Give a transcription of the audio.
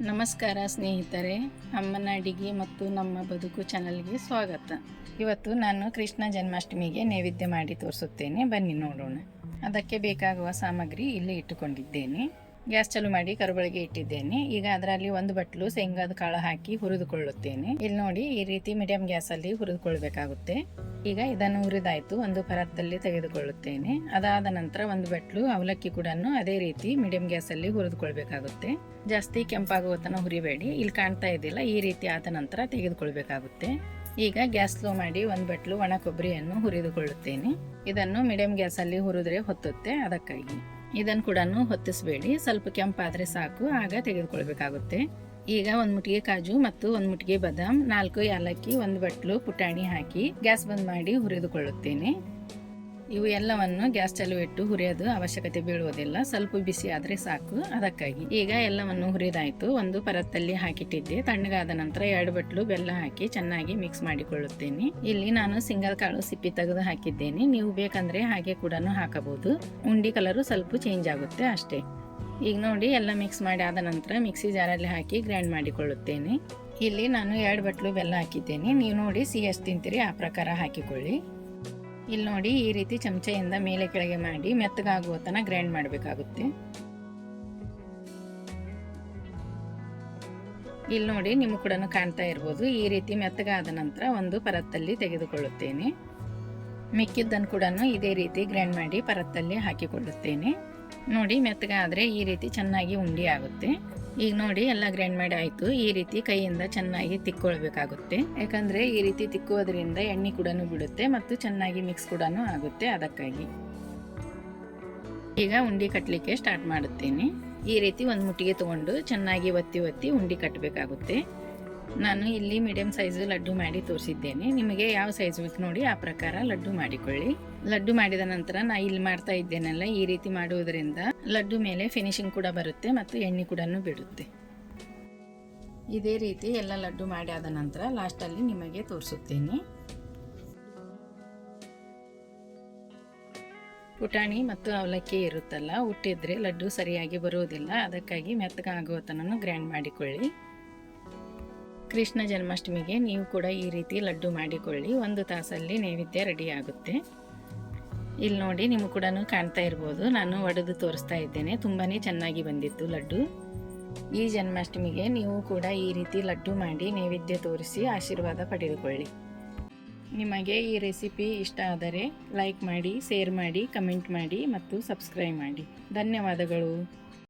ನಮಸ್ಕಾರ ಸ್ನೇಹಿತರೆ, ಅಮ್ಮನ ಅಡಿಗೆ ಮತ್ತು ನಮ್ಮ ಬದುಕು ಚಾನಲ್ಗೆ ಸ್ವಾಗತ. ಇವತ್ತು ನಾನು ಕೃಷ್ಣ ಜನ್ಮಾಷ್ಟಮಿಗೆ ನೈವೇದ್ಯ ಮಾಡಿ ತೋರಿಸುತ್ತೇನೆ. ಬನ್ನಿ ನೋಡೋಣ. ಅದಕ್ಕೆ ಬೇಕಾಗುವ ಸಾಮಗ್ರಿ ಇಲ್ಲಿ ಇಟ್ಟುಕೊಂಡಿದ್ದೇನೆ. ಗ್ಯಾಸ್ ಚಾಲು ಮಾಡಿ ಕರುಬಳಿಗೆ ಇಟ್ಟಿದ್ದೇನೆ. ಈಗ ಅದರಲ್ಲಿ ಒಂದು ಬಟ್ಲು ಶೇಂಗಾದ ಕಾಳು ಹಾಕಿ ಹುರಿದುಕೊಳ್ಳುತ್ತೇನೆ. ಇಲ್ಲಿ ನೋಡಿ ಈ ರೀತಿ ಮೀಡಿಯಂ ಗ್ಯಾಸಲ್ಲಿ ಹುರಿದುಕೊಳ್ಬೇಕಾಗುತ್ತೆ. ಈಗ ಇದನ್ನು ಹುರಿದಾಯಿತು, ಒಂದು ಪರತ್ತಲ್ಲಿ ತೆಗೆದುಕೊಳ್ಳುತ್ತೇನೆ. ಅದಾದ ನಂತರ ಒಂದು ಬಟ್ಲು ಅವಲಕ್ಕಿ ಕೂಡ ಅದೇ ರೀತಿ ಮೀಡಿಯಂ ಗ್ಯಾಸಲ್ಲಿ ಹುರಿದುಕೊಳ್ಬೇಕಾಗುತ್ತೆ. ಜಾಸ್ತಿ ಕೆಂಪಾಗುವ ತನಕ ಹುರಿಬೇಡಿ. ಇಲ್ಲಿ ಕಾಣ್ತಾ ಇದ್ದಿಲ್ಲ ಈ ರೀತಿ ಆದ ನಂತರ ತೆಗೆದುಕೊಳ್ಬೇಕಾಗುತ್ತೆ. ಈಗ ಗ್ಯಾಸ್ ಸ್ಲೋ ಮಾಡಿ ಒಂದು ಬಟ್ಲು ಒಣ ಕೊಬ್ಬರಿಯನ್ನು ಹುರಿದುಕೊಳ್ಳುತ್ತೇನೆ. ಇದನ್ನು ಮೀಡಿಯಂ ಗ್ಯಾಸಲ್ಲಿ ಹುರಿದ್ರೆ ಹೊತ್ತುತ್ತೆ. ಅದಕ್ಕಾಗಿ ಇದನ್ನು ಕೂಡ ಹೊತ್ತಿಸಬೇಡಿ. ಸ್ವಲ್ಪ ಕೆಂಪಾದರೆ ಸಾಕು. ಆಗ ತೆಗೆದುಕೊಳ್ಬೇಕಾಗುತ್ತೆ. ಈಗ ಒಂದು ಮುಟ್ಟಿಗೆ ಕಾಜು ಮತ್ತು ಒಂದು ಮುಟ್ಟಿಗೆ ಬದಾಮ್, ನಾಲ್ಕು ಏಲಕ್ಕಿ, ಒಂದು ಬಟ್ಲು, ಪುಟಾಣಿ ಹಾಕಿ ಗ್ಯಾಸ್ ಬಂದ್ ಮಾಡಿ ಹುರಿದುಕೊಳ್ಳುತ್ತೇನೆ. ಇವು ಎಲ್ಲವನ್ನು ಗ್ಯಾಸ್ ಚಾಲು ಇಟ್ಟು ಹುರಿಯೋದು ಅವಶ್ಯಕತೆ ಬೀಳುವುದಿಲ್ಲ. ಸ್ವಲ್ಪ ಬಿಸಿ ಆದರೆ ಸಾಕು. ಅದಕ್ಕಾಗಿ ಈಗ ಎಲ್ಲವನ್ನು ಹುರಿದಾಯಿತು. ಒಂದು ಪರತ್ತಲ್ಲಿ ಹಾಕಿಟ್ಟಿದ್ದೆ. ತಣ್ಣಗಾದ ನಂತರ ಎರಡು ಬಟ್ಲು ಬೆಲ್ಲ ಹಾಕಿ ಚೆನ್ನಾಗಿ ಮಿಕ್ಸ್ ಮಾಡಿಕೊಳ್ಳುತ್ತೇನೆ. ಇಲ್ಲಿ ನಾನು ಸಿಂಗಲ್ ಕಾಳು ಸಿಪ್ಪಿ ತೆಗೆದು ಹಾಕಿದ್ದೇನೆ. ನೀವು ಬೇಕಂದ್ರೆ ಹಾಗೆ ಕೂಡ ಹಾಕಬಹುದು. ಉಂಡಿ ಕಲರು ಸ್ವಲ್ಪ ಚೇಂಜ್ ಆಗುತ್ತೆ ಅಷ್ಟೇ. ಈಗ ನೋಡಿ, ಎಲ್ಲ ಮಿಕ್ಸ್ ಮಾಡಿ ಆದ ನಂತರ ಮಿಕ್ಸಿ ಜಾರಲ್ಲಿ ಹಾಕಿ ಗ್ರೈಂಡ್ ಮಾಡಿಕೊಳ್ಳುತ್ತೇನೆ. ಇಲ್ಲಿ ನಾನು ಎರಡು ಬಟ್ಲು ಬೆಲ್ಲ ಹಾಕಿದ್ದೇನೆ. ನೀವು ನೋಡಿ ಸಿಹಿ ಎಷ್ಟು ತಿಂತೀರಿ, ಆ ಪ್ರಕಾರ ಹಾಕಿಕೊಳ್ಳಿ. ಇಲ್ಲಿ ನೋಡಿ ಈ ರೀತಿ ಚಮಚೆಯಿಂದ ಮೇಲೆ ಕೆಳಗೆ ಮಾಡಿ ಮೆತ್ತಗಾಗುವ ತನಕ ಗ್ರೈಂಡ್ ಮಾಡಬೇಕಾಗುತ್ತೆ. ಇಲ್ಲಿ ನೋಡಿ ನಿಮಗೆ ಕೂಡ ಕಾಣ್ತಾ ಇರ್ಬೋದು. ಈ ರೀತಿ ಮೆತ್ತಗಾದ ನಂತರ ಒಂದು ಪರತ್ತಲ್ಲಿ ತೆಗೆದುಕೊಳ್ಳುತ್ತೇನೆ. ಮಿಕ್ಕಿದ್ದನ್ನು ಕೂಡ ಇದೇ ರೀತಿ ಗ್ರೈಂಡ್ ಮಾಡಿ ಪರತ್ತಲ್ಲಿ ಹಾಕಿಕೊಳ್ಳುತ್ತೇನೆ. ನೋಡಿ ಮೆತ್ತಗಾದರೆ ಈ ರೀತಿ ಚೆನ್ನಾಗಿ ಉಂಡಿ ಆಗುತ್ತೆ. ಈಗ ನೋಡಿ ಎಲ್ಲ ಗ್ರೈಂಡ್ ಮಾಡಿ ಆಯಿತು. ಈ ರೀತಿ ಕೈಯಿಂದ ಚೆನ್ನಾಗಿ ತಿಕ್ಕೊಳ್ಬೇಕಾಗುತ್ತೆ. ಯಾಕಂದರೆ ಈ ರೀತಿ ತಿಕ್ಕುವುದರಿಂದ ಎಣ್ಣೆ ಕೂಡ ಬಿಡುತ್ತೆ ಮತ್ತು ಚೆನ್ನಾಗಿ ಮಿಕ್ಸ್ ಕೂಡ ಆಗುತ್ತೆ ಅದಕ್ಕಾಗಿ. ಈಗ ಉಂಡಿ ಕಟ್ಟಲಿಕ್ಕೆ ಸ್ಟಾರ್ಟ್ ಮಾಡುತ್ತೇನೆ. ಈ ರೀತಿ ಒಂದು ಮುಟ್ಟಿಗೆ ತಗೊಂಡು ಚೆನ್ನಾಗಿ ಒತ್ತಿ ಒತ್ತಿ ಉಂಡಿ ಕಟ್ಟಬೇಕಾಗುತ್ತೆ ನಾನು ಇಲ್ಲಿ ಮೀಡಿಯಂ ಸೈಜು ಲಡ್ಡು ಮಾಡಿ ತೋರಿಸಿದ್ದೇನೆ. ನಿಮಗೆ ಯಾವ ಸೈಜ್ ಬೇಕು ನೋಡಿ ಆ ಪ್ರಕಾರ ಲಡ್ಡು ಮಾಡಿಕೊಳ್ಳಿ. ಲಡ್ಡು ಮಾಡಿದ ನಂತರ ನಾ ಇಲ್ಲಿ ಮಾಡ್ತಾ ಇದ್ದೇನಲ್ಲ, ಈ ರೀತಿ ಮಾಡುವುದರಿಂದ ಲಡ್ಡು ಮೇಲೆ ಫಿನಿಶಿಂಗ್ ಕೂಡ ಬರುತ್ತೆ ಮತ್ತು ಎಣ್ಣೆ ಕೂಡ ಬಿಡುತ್ತೆ. ಇದೇ ರೀತಿ ಎಲ್ಲ ಲಡ್ಡು ಮಾಡಿ ಆದ ನಂತರ ಲಾಸ್ಟಲ್ಲಿ ನಿಮಗೆ ತೋರಿಸುತ್ತೇನೆ. ಪುಟಾಣಿ ಮತ್ತು ಅವಲಕ್ಕಿ ಇರುತ್ತಲ್ಲ, ಹುಟ್ಟಿದ್ರೆ ಲಡ್ಡು ಸರಿಯಾಗಿ ಬರುವುದಿಲ್ಲ, ಅದಕ್ಕಾಗಿ ಮೆತ್ತಗಾಗುವ ಗ್ರೈಂಡ್ ಮಾಡಿಕೊಳ್ಳಿ. ಕೃಷ್ಣ ಜನ್ಮಾಷ್ಟಮಿಗೆ ನೀವು ಕೂಡ ಈ ರೀತಿ ಲಡ್ಡು ಮಾಡಿಕೊಳ್ಳಿ, ಒಂದು ತಾಸಲ್ಲಿ ನೈವೇದ್ಯ ರೆಡಿ ಆಗುತ್ತೆ. ಇಲ್ಲಿ ನೋಡಿ ನಿಮಗೆ ಕೂಡ ಕಾಣ್ತಾ ಇರ್ಬೋದು. ನಾನು ಒಡೆದು ತೋರಿಸ್ತಾ ಇದ್ದೇನೆ. ತುಂಬಾ ಚೆನ್ನಾಗಿ ಬಂದಿತ್ತು ಲಡ್ಡು. ಈ ಜನ್ಮಾಷ್ಟಮಿಗೆ ನೀವು ಕೂಡ ಈ ರೀತಿ ಲಡ್ಡು ಮಾಡಿ ನೈವೇದ್ಯ ತೋರಿಸಿ ಆಶೀರ್ವಾದ ಪಡೆದುಕೊಳ್ಳಿ. ನಿಮಗೆ ಈ ರೆಸಿಪಿ ಇಷ್ಟ ಆದರೆ ಲೈಕ್ ಮಾಡಿ, ಶೇರ್ ಮಾಡಿ, ಕಮೆಂಟ್ ಮಾಡಿ ಮತ್ತು ಸಬ್ಸ್ಕ್ರೈಬ್ ಮಾಡಿ. ಧನ್ಯವಾದಗಳು.